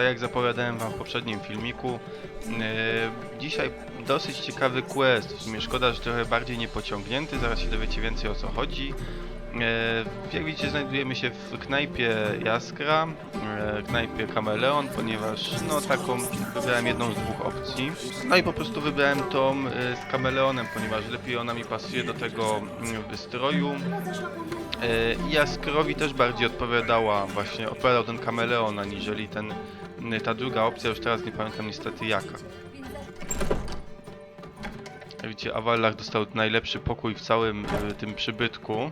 tak jak zapowiadałem wam w poprzednim filmiku, e, dzisiaj dosyć ciekawy quest, w sumie szkoda, że trochę bardziej niepociągnięty, zaraz się dowiecie więcej o co chodzi. E, Jak widzicie znajdujemy się w knajpie Jaskra, e, knajpie Kameleon, ponieważ no taką wybrałem jedną z dwóch opcji. No i po prostu wybrałem tą e, z Kameleonem, ponieważ lepiej ona mi pasuje do tego mm, wystroju. Jaskrowi też bardziej odpowiadała właśnie, odpowiadał ten kameleon, aniżeli ten, m, ta druga opcja, już teraz nie pamiętam niestety jaka. Jak Widzicie, Avalach dostał najlepszy pokój w całym tym przybytku.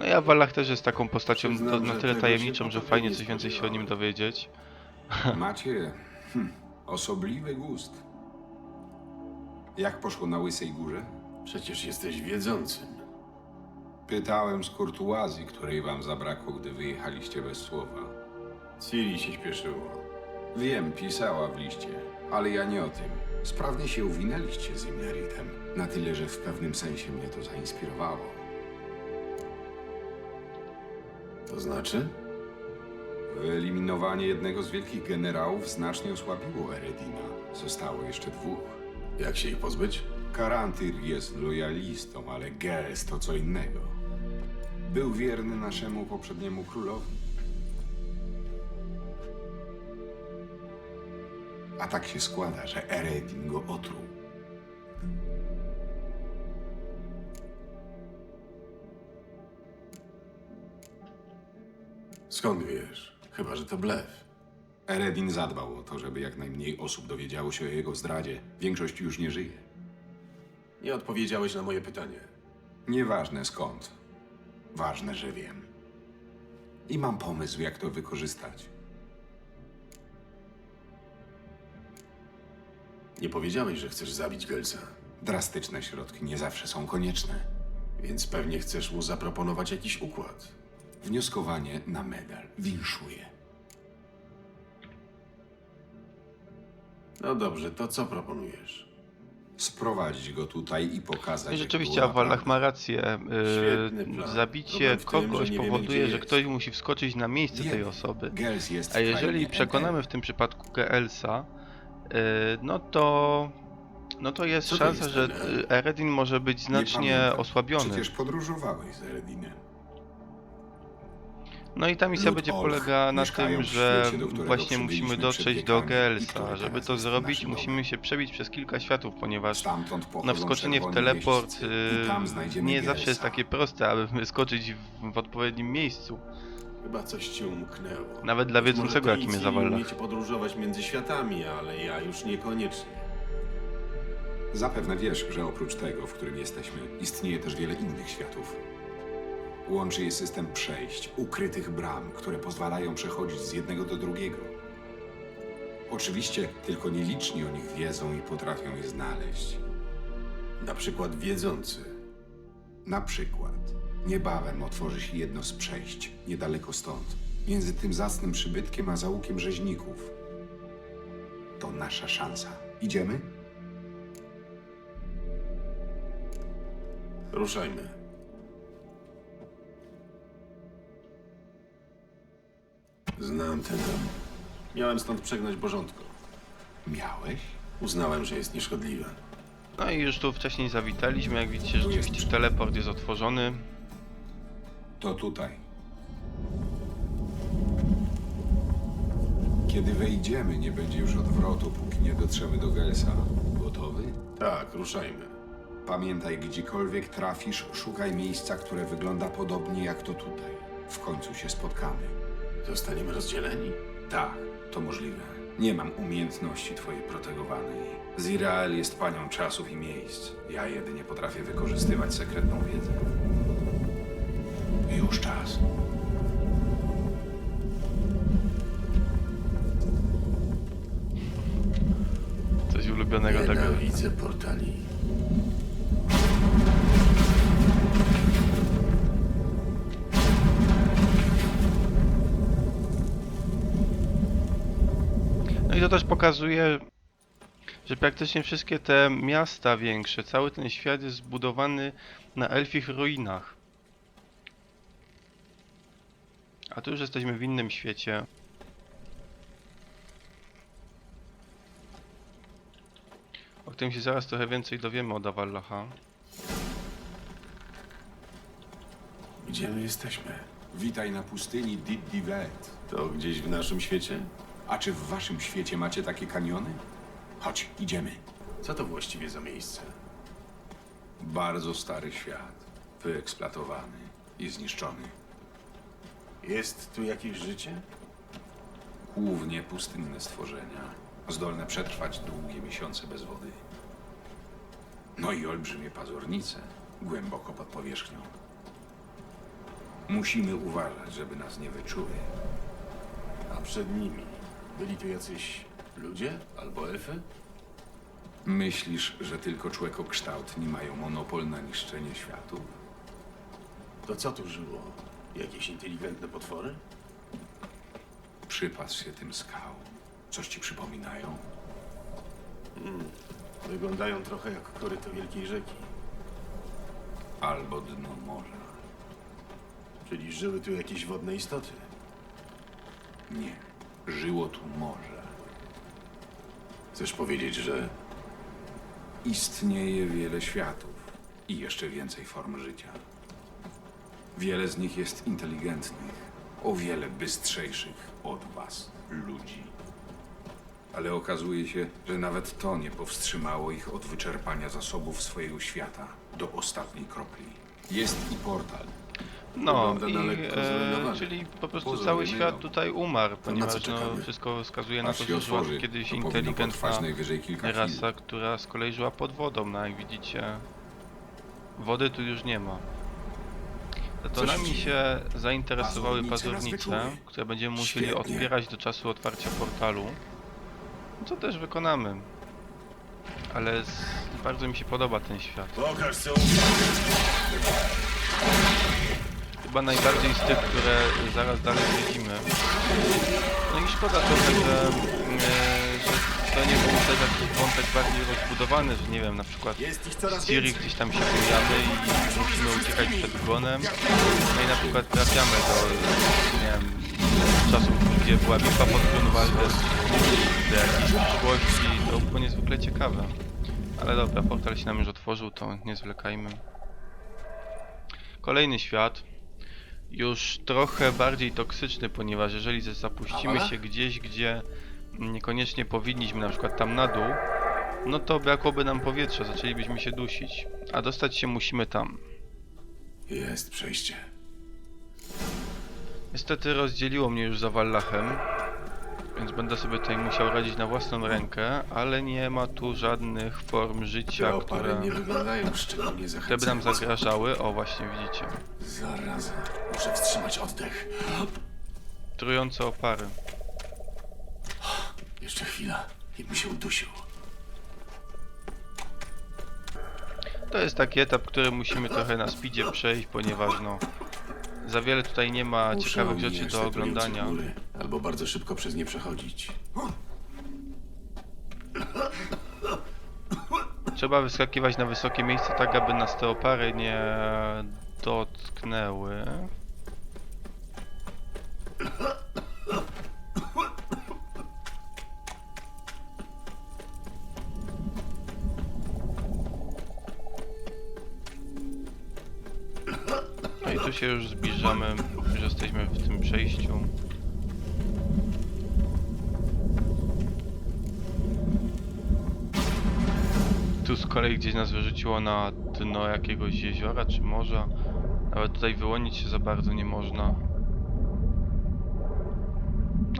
No i Avalach też jest taką postacią to, Przyznam, na że tyle tego tajemniczą, że fajnie coś więcej się o nim dowiedzieć. Macie hm, osobliwy gust. Jak poszło na Łysej Górze? Przecież jesteś wiedzącym. Pytałem z kurtuazji, której wam zabrakło, gdy wyjechaliście bez słowa. Ciri się śpieszyło. Wiem, pisała w liście, ale ja nie o tym. Sprawnie się uwinęliście z Imneritem. Na tyle, że w pewnym sensie mnie to zainspirowało. To znaczy? Wyeliminowanie jednego z wielkich generałów znacznie osłabiło Eredina. Zostało jeszcze dwóch. Jak się ich pozbyć? Karantyr jest lojalistą, ale Geras to co innego. Był wierny naszemu poprzedniemu królowi. A tak się składa, że Eredin go otruł. Skąd wiesz? Chyba, że to blef. Eredin zadbał o to, żeby jak najmniej osób dowiedziało się o jego zdradzie. Większość już nie żyje. Nie odpowiedziałeś na moje pytanie. Nieważne skąd. Ważne, że wiem. I mam pomysł, jak to wykorzystać. Nie powiedziałeś, że chcesz zabić Gelsa, Drastyczne środki nie zawsze są konieczne. więc pewnie chcesz mu zaproponować jakiś układ. Wnioskowanie na medal. Winszuję. No dobrze, to co proponujesz? Sprowadzić go tutaj i pokazać. I rzeczywiście naprawdę. ma rację. Świetny Yy, zabicie Problem w tym, kogoś że nie wiemy, powoduje, gdzie że jest. ktoś musi wskoczyć na miejsce tej Wiemy. osoby. Gels jest A w jeżeli krainie przekonamy Eden. w tym przypadku Geelsa, yy, no to no to jest Co to szansa, jest że yy, Eredin może być Nie znacznie pamiętam. osłabiony. Przecież podróżowałeś z Eredinem. No i ta misja Lud będzie polegała na tym, że właśnie musimy dotrzeć do który Żeby to zrobić, musimy się przebić przez kilka światów, ponieważ na wskoczenie w teleport yy, znajdziemy nie Gelsa. zawsze jest takie proste, aby wyskoczyć w, w odpowiednim miejscu. Chyba coś cię umknęło. Nawet dla wiedzącego, jakim jest Avalach. umiecie podróżować między światami, ale ja już niekoniecznie. Zapewne wiesz, że oprócz tego, w którym jesteśmy, istnieje też wiele innych światów. Łączy je system przejść, ukrytych bram, które pozwalają przechodzić z jednego do drugiego. Oczywiście tylko nieliczni o nich wiedzą i potrafią je znaleźć. Na przykład wiedzący. Na przykład, niebawem otworzy się jedno z przejść, niedaleko stąd, między tym zacnym przybytkiem a załukiem rzeźników. To nasza szansa. Idziemy? Ruszajmy. Znam ten dom. Miałem stąd przegnać Bożątko. Miałeś? Uznałem, że jest nieszkodliwe. No i już tu wcześniej zawitaliśmy, jak widzicie rzeczywiście teleport jest otworzony. To tutaj. Kiedy wejdziemy, nie będzie już odwrotu, póki nie dotrzemy do Gelsa. Gotowy? Tak, ruszajmy. Pamiętaj, gdziekolwiek trafisz, szukaj miejsca, które wygląda podobnie jak to tutaj. W końcu się spotkamy. Zostaniemy rozdzieleni? Tak, to możliwe. Nie mam umiejętności twojej protegowanej. Zirael jest panią czasów i miejsc. Ja jedynie potrafię wykorzystywać sekretną wiedzę. Już czas. Coś ulubionego tego. Nienawidzę portali. To też pokazuje, że praktycznie wszystkie te miasta większe, cały ten świat jest zbudowany na elfich ruinach. A tu już jesteśmy w innym świecie. O którym się zaraz trochę więcej dowiemy od Avallacha. Gdzie my jesteśmy? Witaj na pustyni Dit. To gdzieś w naszym świecie? A czy w waszym świecie macie takie kaniony? Chodź, idziemy. Co to właściwie za miejsce? Bardzo stary świat. Wyeksploatowany i zniszczony. Jest tu jakieś życie? Głównie pustynne stworzenia, zdolne przetrwać długie miesiące bez wody. No i olbrzymie pazurnice, głęboko pod powierzchnią. Musimy uważać, żeby nas nie wyczuły. A przed nimi byli tu jacyś ludzie albo elfy? Myślisz, że tylko człekokształtni mają monopol na niszczenie światów? To co tu żyło? Jakieś inteligentne potwory? Przypatrz się tym skał. Coś ci przypominają? Wyglądają trochę jak koryto wielkiej rzeki. Albo dno morza? Czyli żyły tu jakieś wodne istoty. Nie. Żyło tu morze. Chcesz powiedzieć, że Istnieje wiele światów i jeszcze więcej form życia. Wiele z nich jest inteligentnych, o wiele bystrzejszych od was, ludzi. Ale okazuje się, że nawet to nie powstrzymało ich od wyczerpania zasobów swojego świata do ostatniej kropli. Jest i portal. No, i, e, czyli po prostu cały świat tutaj umarł, ponieważ no, czekamy? wszystko wskazuje na Aż to, się że żyła otworzy, kiedyś to powinno inteligentna potrwać najwyżej kilka chwil. rasa, która z kolei żyła pod wodą, no jak widzicie. Wody tu już nie ma. Zatonami dzieje? się zainteresowały Pazurnice nas pazurnice, wyczuły. które będziemy musieli Świetnie. otwierać do czasu otwarcia portalu. Co też wykonamy. Ale z... bardzo mi się podoba ten świat. Pokaż co Chyba najbardziej z tych, które zaraz dalej widzimy. No i szkoda trochę, że, e, że to nie był też jakiś wątek bardziej rozbudowany, że nie wiem, na przykład więcej. gdzieś tam się bujamy i musimy uciekać przed gonem. No i na przykład trafiamy do, nie wiem, czasów, gdzie była bitwa pod Grunwaldem, do jakiejś przyszłości, to było niezwykle ciekawe. Ale dobra, portal się nam już otworzył, to nie zwlekajmy. Kolejny świat. Już trochę bardziej toksyczny, ponieważ jeżeli zapuścimy się gdzieś, gdzie niekoniecznie powinniśmy, na przykład tam na dół, no to brakłoby nam powietrza, zaczęlibyśmy się dusić. A dostać się musimy tam. Jest przejście. Niestety rozdzieliło mnie już za Wallachem, więc będę sobie tutaj musiał radzić na własną rękę, ale nie ma tu żadnych form życia, Te opary które, nie wyglądają szczególnie które by nam zachęcająco. zagrażały. O, właśnie widzicie. Zaraza. Muszę wstrzymać oddech. Trujące opary. Jeszcze chwila i bym się udusił. To jest taki etap, który musimy trochę na speedzie przejść, ponieważ no za wiele tutaj nie ma Muszę ciekawych rzeczy do te trujące oglądania. Albo bardzo szybko przez nie przechodzić. Trzeba wyskakiwać na wysokie miejsce tak, aby nas te opary nie dotknęły. Się już zbliżamy, już jesteśmy w tym przejściu. Tu z kolei gdzieś nas wyrzuciło na dno jakiegoś jeziora czy morza. Nawet tutaj wyłonić się za bardzo nie można.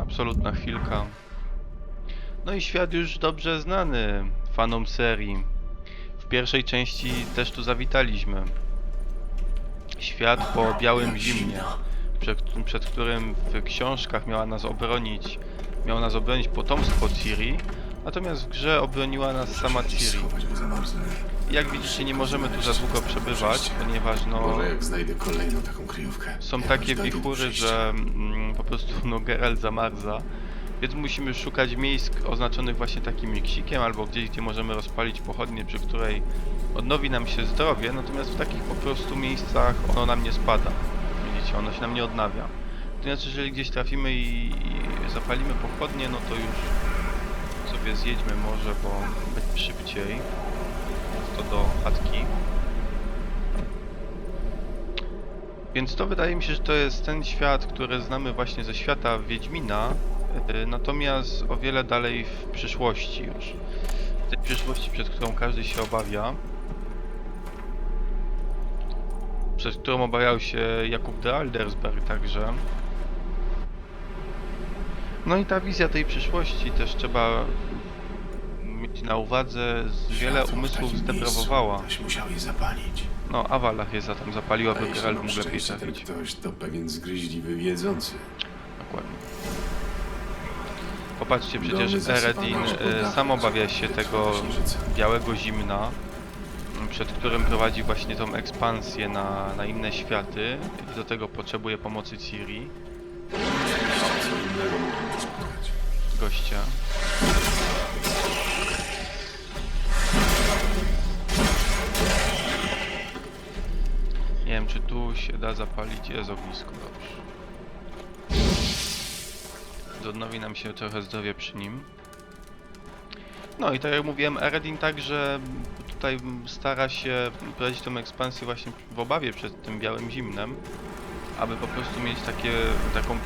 Absolutna chwilka. No i świat już dobrze znany fanom serii. W pierwszej części też tu zawitaliśmy. Świat po białym zimnie, przed, przed którym w książkach miała nas obronić, miał nas obronić potomstwo Ciri, natomiast w grze obroniła nas sama Ciri. Jak widzicie, nie możemy tu za długo przebywać, ponieważ no, są takie wichury, że mm, po prostu no, Geralt zamarza. Więc musimy szukać miejsc oznaczonych właśnie takim ksikiem, albo gdzieś, gdzie możemy rozpalić pochodnię, przy której odnowi nam się zdrowie, natomiast w takich po prostu miejscach ono nam nie spada. Widzicie, ono się nam nie odnawia. To znaczy, jeżeli gdzieś trafimy i, zapalimy pochodnie, no to już sobie zjedźmy może, bo będzie szybciej. To do chatki. Więc to wydaje mi się, że to jest ten świat, który znamy właśnie ze świata Wiedźmina, yy, natomiast o wiele dalej w przyszłości już. W tej przyszłości, przed którą każdy się obawia. Przed którą obawiał się Jakub de Aldersberg także. No i ta wizja tej przyszłości też trzeba mieć na uwadze, z wiele umysłów zdeprawowała. musiał je zapalić. No, Awalach je zatem zapaliła, by Geralt mógł lepiej trafić. ktoś to pewien zgryźliwy wiedzący. Dokładnie. Popatrzcie, przecież Eredin e, sam obawia się tego białego zimna, przed którym prowadzi właśnie tą ekspansję na, na inne światy i do tego potrzebuje pomocy Ciri, gościa. Nie wiem, czy tu się da zapalić. Jest ognisko, dobrze. Odnowi nam się trochę zdrowie przy nim. No i tak jak mówiłem, Eredin także tutaj stara się prowadzić tą ekspansję właśnie w obawie przed tym białym zimnem, aby po prostu mieć takie, taką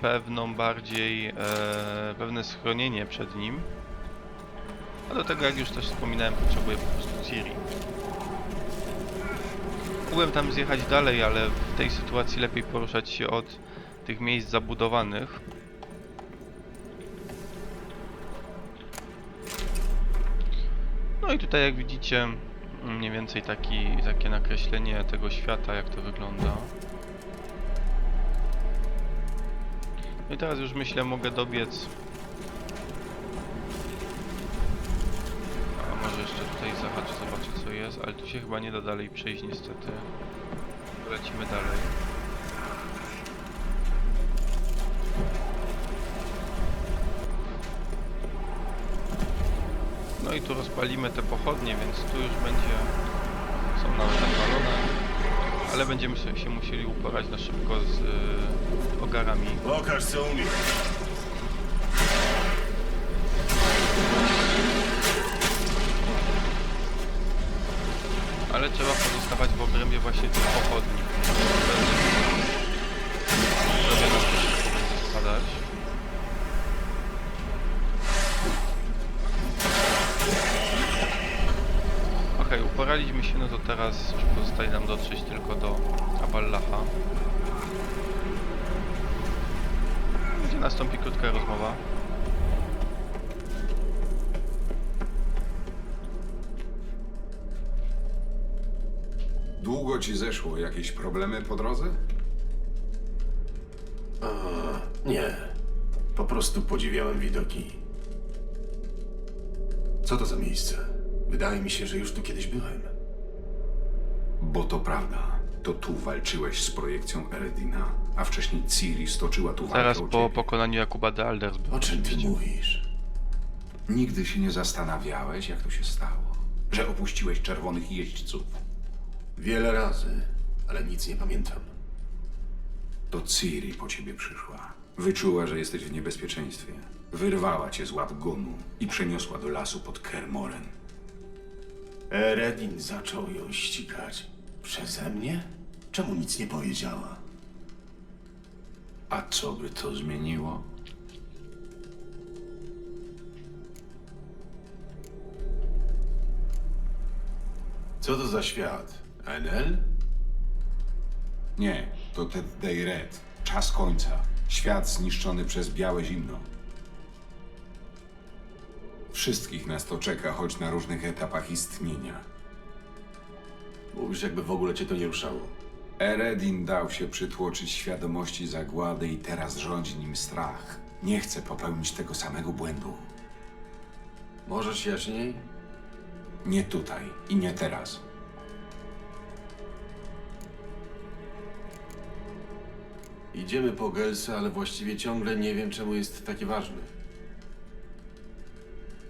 pewną bardziej, e, pewne schronienie przed nim. A do tego, jak już też wspominałem, potrzebuję po prostu Ciri. Mógłbym tam zjechać dalej, ale w tej sytuacji lepiej poruszać się od tych miejsc zabudowanych. No i tutaj jak widzicie mniej więcej taki, takie nakreślenie tego świata, jak to wygląda. No i teraz już myślę mogę dobiec. A może jeszcze tutaj zahaczę, zobaczę co jest, ale tu się chyba nie da dalej przejść niestety. Lecimy dalej. No i tu rozpalimy te pochodnie, więc tu już będzie... Są nawet zapalone. Ale będziemy się musieli uporać na szybko z y, ogarami. Pokaż co. Ale trzeba pozostawać w obrębie właśnie tych pochodni. Się, no to teraz już pozostaje nam dotrzeć tylko do Aballacha. Gdzie nastąpi krótka rozmowa. Długo ci zeszło? Jakieś problemy po drodze? Nie. Po prostu podziwiałem widoki. Co to za miejsce? Wydaje mi się, że już tu kiedyś byłem. Bo to prawda. To tu walczyłeś z projekcją Eredina, a wcześniej Ciri stoczyła tu walkę Zaraz o po ciebie. pokonaniu Jakuba de Aldersberg. O czym ty mówisz? Nigdy się nie zastanawiałeś, jak to się stało, że opuściłeś czerwonych jeźdźców. Wiele razy, ale nic nie pamiętam. To Ciri po ciebie przyszła. Wyczuła, że jesteś w niebezpieczeństwie. Wyrwała cię z łap Gonu i przeniosła do lasu pod Kermoren. Eredin zaczął ją ścigać. Przeze mnie? Czemu nic nie powiedziała? A co by to zmieniło? Co to za świat? Enel? Nie, to Ted Day Red. Czas końca. Świat zniszczony przez białe zimno. Wszystkich nas to czeka, choć na różnych etapach istnienia. Mówisz, jakby w ogóle cię to nie ruszało. Eredin dał się przytłoczyć świadomości zagłady i teraz rządzi nim strach. Nie chce popełnić tego samego błędu. Możesz jaśniej? Nie tutaj i nie teraz. Idziemy po Gelsa, ale właściwie ciągle nie wiem, czemu jest taki ważny.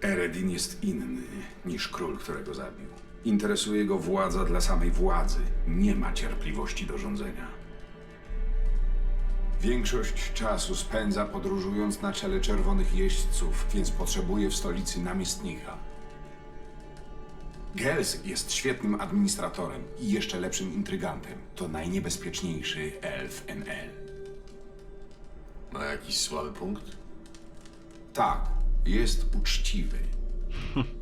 Eredin jest inny niż król, którego zabił. Interesuje go władza dla samej władzy. Nie ma cierpliwości do rządzenia. Większość czasu spędza podróżując na czele czerwonych jeźdźców, więc potrzebuje w stolicy namiestnika. Gels jest świetnym administratorem i jeszcze lepszym intrygantem. To najniebezpieczniejszy elf NL. Ma jakiś słaby punkt? Tak, jest uczciwy.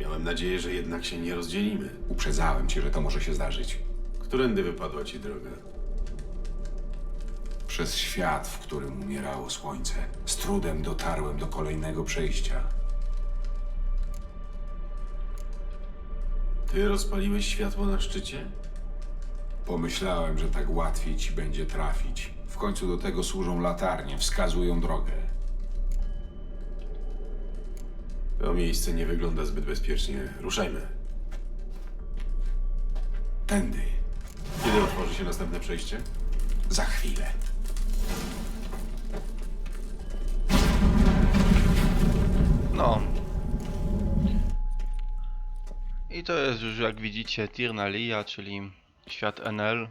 Miałem nadzieję, że jednak się nie rozdzielimy. Uprzedzałem cię, że to może się zdarzyć. Którędy wypadła ci droga? Przez świat, w którym umierało słońce, z trudem dotarłem do kolejnego przejścia. Ty rozpaliłeś światło na szczycie? Pomyślałem, że tak łatwiej ci będzie trafić. W końcu do tego służą latarnie, wskazują drogę. To miejsce nie wygląda zbyt bezpiecznie. Ruszajmy. Tędy, Kiedy otworzy się następne przejście? za chwilę. No. I to jest już jak widzicie Tirnalia, czyli świat NL.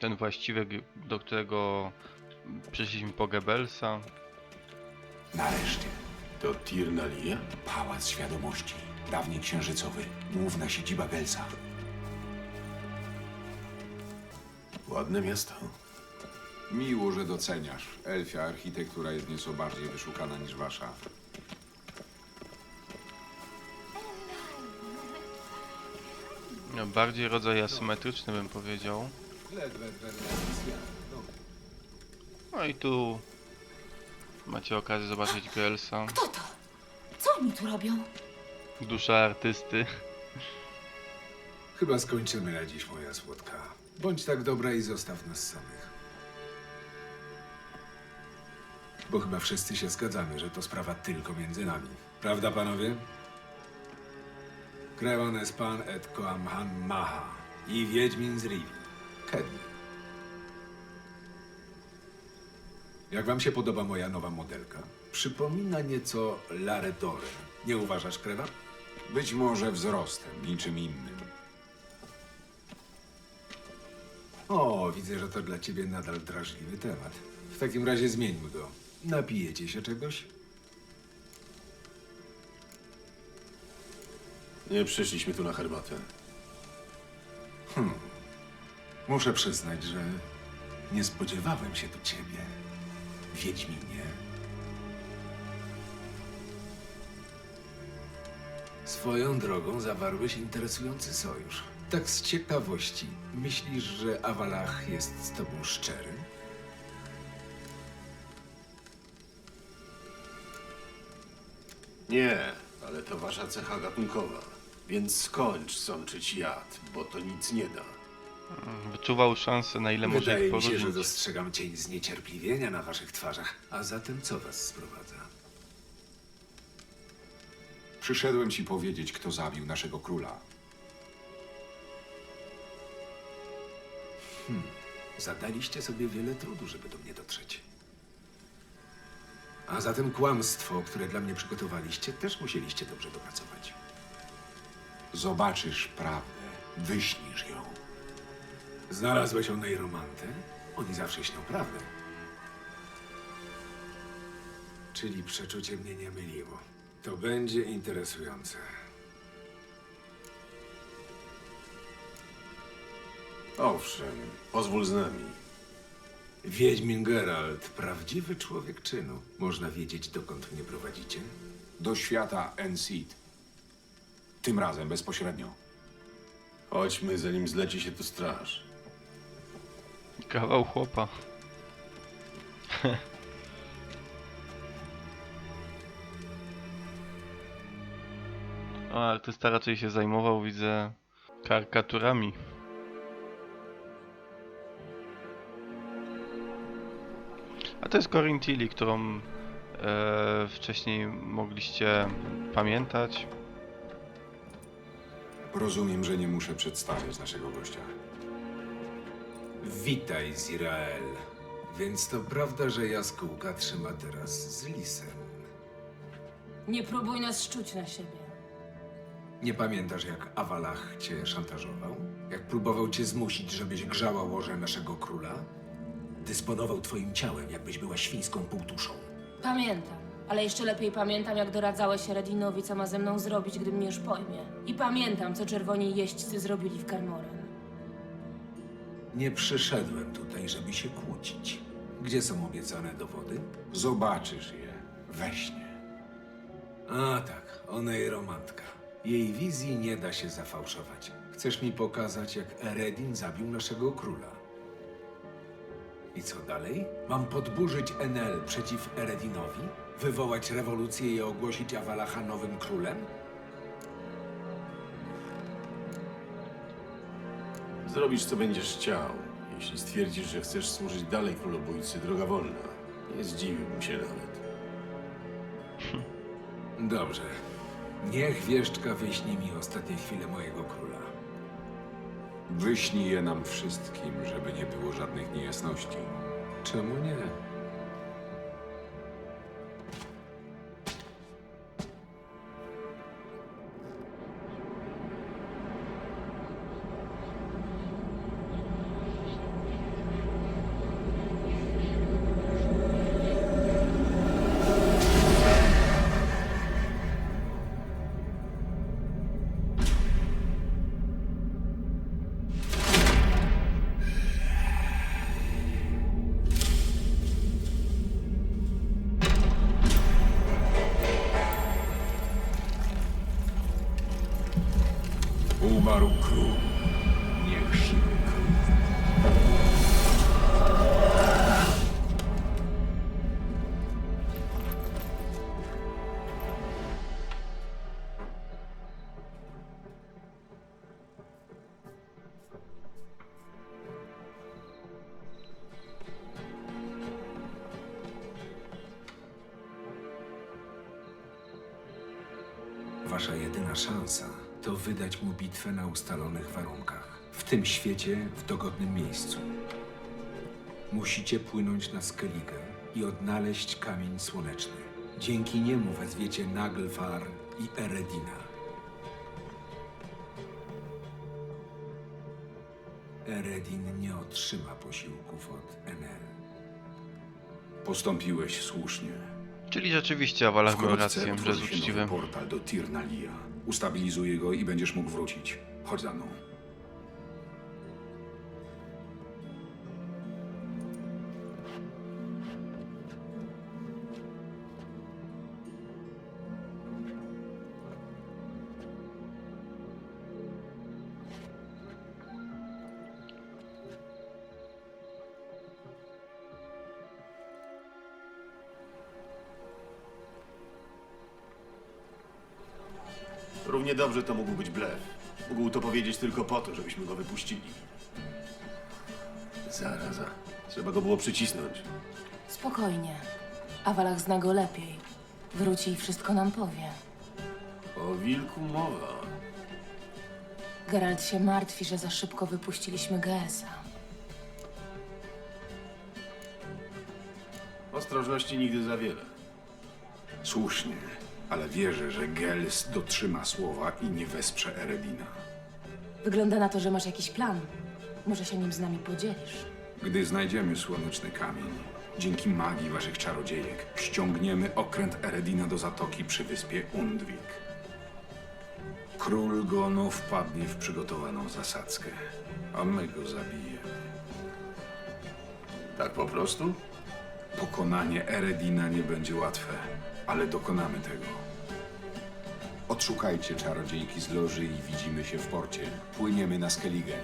Ten właściwy, do którego przyszliśmy po Goebbelsa. Nareszcie. To Tirnalia? Pałac Świadomości. Dawniej księżycowy. Główna siedziba Gelsa. Ładne miasto. Miło, że doceniasz. Elfia architektura jest nieco bardziej wyszukana niż wasza. No, bardziej rodzaj asymetryczny bym powiedział. No i tu macie okazję zobaczyć Goebbelsa. Kto to? Co oni tu robią? Dusza artysty. Chyba skończymy na dziś, moja słodka. Bądź tak dobra i zostaw nas samych. Bo chyba wszyscy się zgadzamy, że to sprawa tylko między nami. Prawda, panowie? Krewon es pan et koam han maha i Wiedźmin z Rivi. Kedny. Jak wam się podoba moja nowa modelka? Przypomina nieco Larę Dorę. Nie uważasz, Krewa? Być może wzrostem, niczym innym. O, widzę, że to dla ciebie nadal drażliwy temat. W takim razie zmieńmy go. Napijecie się czegoś? Nie przyszliśmy tu na herbatę. Muszę przyznać, że nie spodziewałem się tu ciebie, Wiedźminie. Swoją drogą zawarłeś interesujący sojusz. Tak z ciekawości, myślisz, że Awalach jest z tobą szczery? Nie, ale to wasza cecha gatunkowa. Więc skończ sączyć jad, bo to nic nie da. Wyczuwał szansę na ile może Wydaje ich mi się, że dostrzegam cień zniecierpliwienia na waszych twarzach. A zatem co was sprowadza? Przyszedłem ci powiedzieć, kto zabił naszego króla. Zadaliście sobie wiele trudu, żeby do mnie dotrzeć. A zatem kłamstwo, które dla mnie przygotowaliście, też musieliście dobrze dopracować. Zobaczysz prawdę, wyśnisz ją. Znalazłeś o niej romantę? Oni zawsze śnią prawdę. Czyli przeczucie mnie nie myliło. To będzie interesujące. Owszem, pozwól z nami. Wiedźmin Geralt, prawdziwy człowiek czynu. Można wiedzieć, dokąd mnie prowadzicie? Do świata Enseed. Tym razem bezpośrednio. Chodźmy, zanim zleci się tu straż. Kawał chłopa. O, artysta raczej się zajmował, widzę, karykaturami. A to jest Corin Tilly, którą e, wcześniej mogliście pamiętać. Rozumiem, że nie muszę przedstawiać naszego gościa. Witaj, Zirael. Więc to prawda, że jaskółka trzyma teraz z lisem. Nie próbuj nas szczuć na siebie. Nie pamiętasz, jak Awalach cię szantażował? Jak próbował cię zmusić, żebyś grzała łoże naszego króla? Dysponował twoim ciałem, jakbyś była świńską półtuszą. Pamiętam, ale jeszcze lepiej pamiętam, jak doradzałeś Redinowi, co ma ze mną zrobić, gdy mnie już pojmie. I pamiętam, co czerwoni jeźdźcy zrobili w Karmoren. Nie przyszedłem tutaj, żeby się kłócić. Gdzie są obiecane dowody? Zobaczysz je we śnie. A tak, ona i romantka. Jej wizji nie da się zafałszować. Chcesz mi pokazać, jak Eredin zabił naszego króla? I co dalej? Mam podburzyć Enel przeciw Eredinowi? Wywołać rewolucję i ogłosić Awalacha nowym królem? Zrobisz, co będziesz chciał. Jeśli stwierdzisz, że chcesz służyć dalej królobójcy, droga wolna. Nie zdziwiłbym się nawet. Dobrze. Niech wieszczka wyśni mi ostatnie chwile mojego króla. Wyśnij je nam wszystkim, żeby nie było żadnych niejasności. Czemu nie? Umarł król. Niech wydać mu bitwę na ustalonych warunkach. W tym świecie, w dogodnym miejscu. Musicie płynąć na Skellige i odnaleźć kamień słoneczny. Dzięki niemu wezwiecie Naglfar i Eredina. Eredin nie otrzyma posiłków od Enel. Postąpiłeś słusznie. Czyli rzeczywiście Awalach miał Wkrótce rację, że jest otworzy się uczciwy. nowy portal do Tirnalia. Ustabilizuję go i będziesz mógł wrócić. Chodź za mną. Równie dobrze to mógł być blef. Mógł to powiedzieć tylko po to, żebyśmy go wypuścili. Zaraza. Trzeba go było przycisnąć. Spokojnie. Awalach zna go lepiej. Wróci i wszystko nam powie. O wilku mowa. Geralt się martwi, że za szybko wypuściliśmy GS-a. Ostrożności nigdy za wiele. Słusznie, ale wierzę, że Gels dotrzyma słowa i nie wesprze Eredina. Wygląda na to, że masz jakiś plan. Może się nim z nami podzielisz. Gdy znajdziemy słoneczny kamień, dzięki magii waszych czarodziejek, ściągniemy okręt Eredina do zatoki przy wyspie Undvik. Król Gonu wpadnie w przygotowaną zasadzkę, a my go zabijemy. Tak po prostu? Pokonanie Eredina nie będzie łatwe, ale dokonamy tego. Odszukajcie czarodziejki z loży i widzimy się w porcie. Płyniemy na Skellige.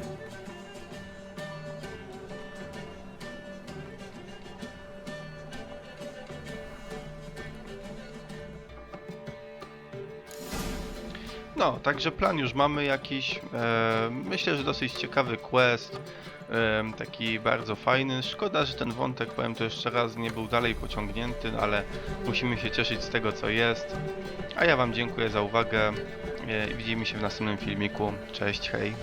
No, także plan już mamy jakiś. E, myślę, że dosyć ciekawy quest. Taki bardzo fajny. Szkoda, że ten wątek, powiem to jeszcze raz, nie był dalej pociągnięty, ale musimy się cieszyć z tego, co jest. A ja Wam dziękuję za uwagę. E, widzimy się w następnym filmiku. Cześć, hej.